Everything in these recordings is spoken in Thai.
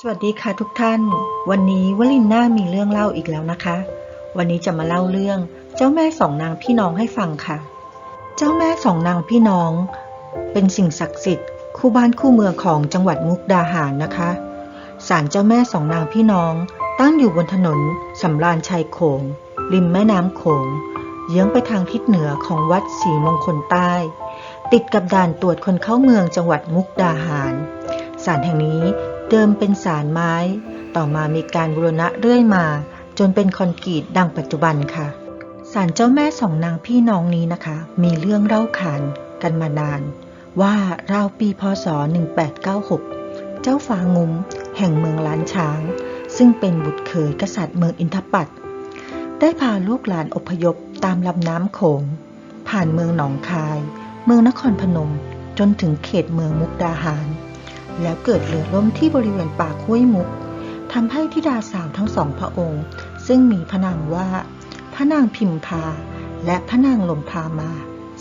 สวัสดีค่ะทุกท่าน วันนี้วลินน่ามีเรื่องเล่าอีกแล้วนะคะ วันนี้จะมาเล่าเรื่องเจ้าแม่สองนางพี่น้องให้ฟังค่ะ เจ้าแม่สองนางพี่น้อง เป็นสิ่งศักดิ์สิทธิ์คู่บ้านคู่เมืองของจังหวัดมุกดาหารนะคะศาลเจ้าแม่สองนางพี่น้อง ตั้งอยู่บนถนนสำราญชัยโขง ริมแม่น้ำโขง เยื้องไปทางทิศเหนือของวัดศรีมงคลใต้ ติดกับด่านตรวจคนเข้าเมืองจังหวัดมุกดาหารศาลแห่งนี้ เดิมเป็นศาลไม้ ต่อมามีการบูรณะเรื่อยมา จนเป็นคอนกรีตดังปัจจุบันค่ะศาลเจ้าแม่สองนางพี่น้องนี้นะคะ มีเรื่องเล่าขานกันมานาน ว่าราวปีพศ 1896 เจ้าฟ้างุ้มแห่งเมืองล้านช้าง ซึ่งเป็นบุตรเขยกษัตริย์เมืองอินทปัตได้พาลูกหลานอพยพตามลำน้ำโขง ผ่านเมืองหนองคาย เมืองนครพนม จนถึงเขตเมืองมุกดาหาร แล้วเกิดเรือล่มที่บริเวณปากห้วยมุกทำให้ธิดาสาวทั้งสองพระองค์ ซึ่งมีพระนามว่า พระนางพิมพา และพระนางลมพามา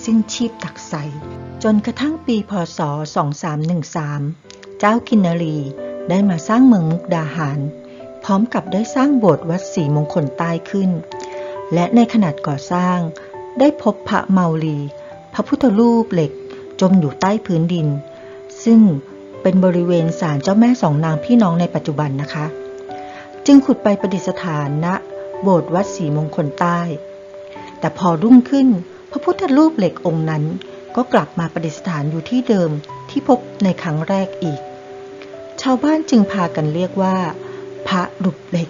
สิ้นชีพตักใส จนกระทั่งปีพศ 2313 เจ้ากินนรีได้มาสร้างเมืองมุกดาหาร พร้อมกับได้สร้างโบสถ์วัดศรีมงคลใต้ขึ้น และในขณะก่อสร้าง ได้พบพระเมาลี พระพุทธรูปเหล็กจมอยู่ใต้พื้นดิน ซึ่ง เป็นบริเวณศาลเจ้าแม่สองนางพี่น้องในปัจจุบันนะคะ จึงขุดไปประดิษฐานณโบสถ์วัดศรีมงคลใต้ แต่พอรุ่งขึ้น พระพุทธรูปเหล็กองค์นั้น ก็กลับมาประดิษฐานอยู่ที่เดิมที่พบในครั้งแรกอีก ชาวบ้านจึงพากันเรียกว่า พระรูปเหล็ก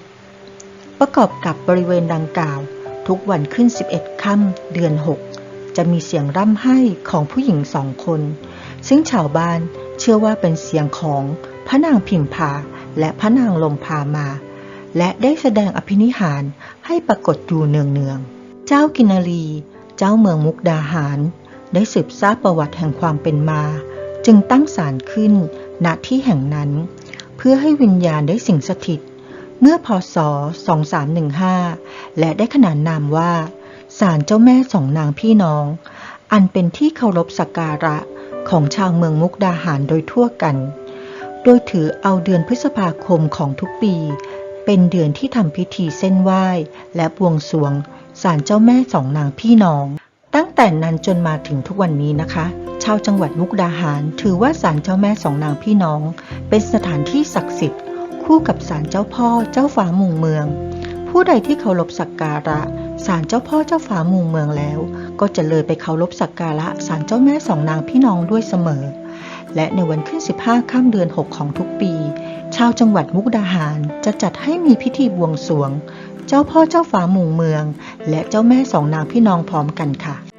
ประกอบกับบริเวณดังกล่าว ทุกวันขึ้น 11ค่ำเดือน 6 จะมีเสียงร่ำไห้ของผู้หญิงสองคน ซึ่งชาวบ้าน เชื่อว่าเป็นเสียงของพระนางพิมพาและพระนางลมพามา และได้แสดงอภินิหารให้ปรากฏอยู่เนืองๆ เจ้ากินรี เจ้าเมืองมุกดาหาร ได้สืบทราบประวัติแห่งความเป็นมา จึงตั้งศาลขึ้นณที่แห่งนั้น เพื่อให้วิญญาณได้สิงสถิต เมื่อพศ 2315 และได้ขนานนามว่าศาลเจ้าแม่สองนางพี่น้อง อันเป็นที่เคารพสักการะ ของชาวเมืองมุกดาหารโดยทั่วกัน โดยถือเอาเดือนพฤษภาคมของทุกปี เป็นเดือนที่ทำพิธีเส้นไหว้ และบวงสรวงศาลเจ้าแม่สองนางพี่น้อง ตั้งแต่นั้นจนมาถึงทุกวันนี้นะคะ ชาวจังหวัดมุกดาหาร ถือว่าศาลเจ้าแม่สองนางพี่น้อง เป็นสถานที่ศักดิ์สิทธิ์ คู่กับศาลเจ้าพ่อเจ้าฟ้ามุงเมือง ผู้ใดที่เคารพสักการะศาลเจ้าพ่อเจ้าฟ้ามุงเมืองแล้ว ก็จะเลยไปเคารพสักการะศาลเจ้าแม่สองนางพี่น้องด้วยเสมอ และในวันขึ้น 15ค่ำเดือน 6 ของทุกปี ชาวจังหวัดมุกดาหารจะจัดให้มีพิธีบวงสรวง เจ้าพ่อเจ้าฟ้ามุงเมือง และเจ้าแม่สองนางพี่น้องพร้อมกันค่ะ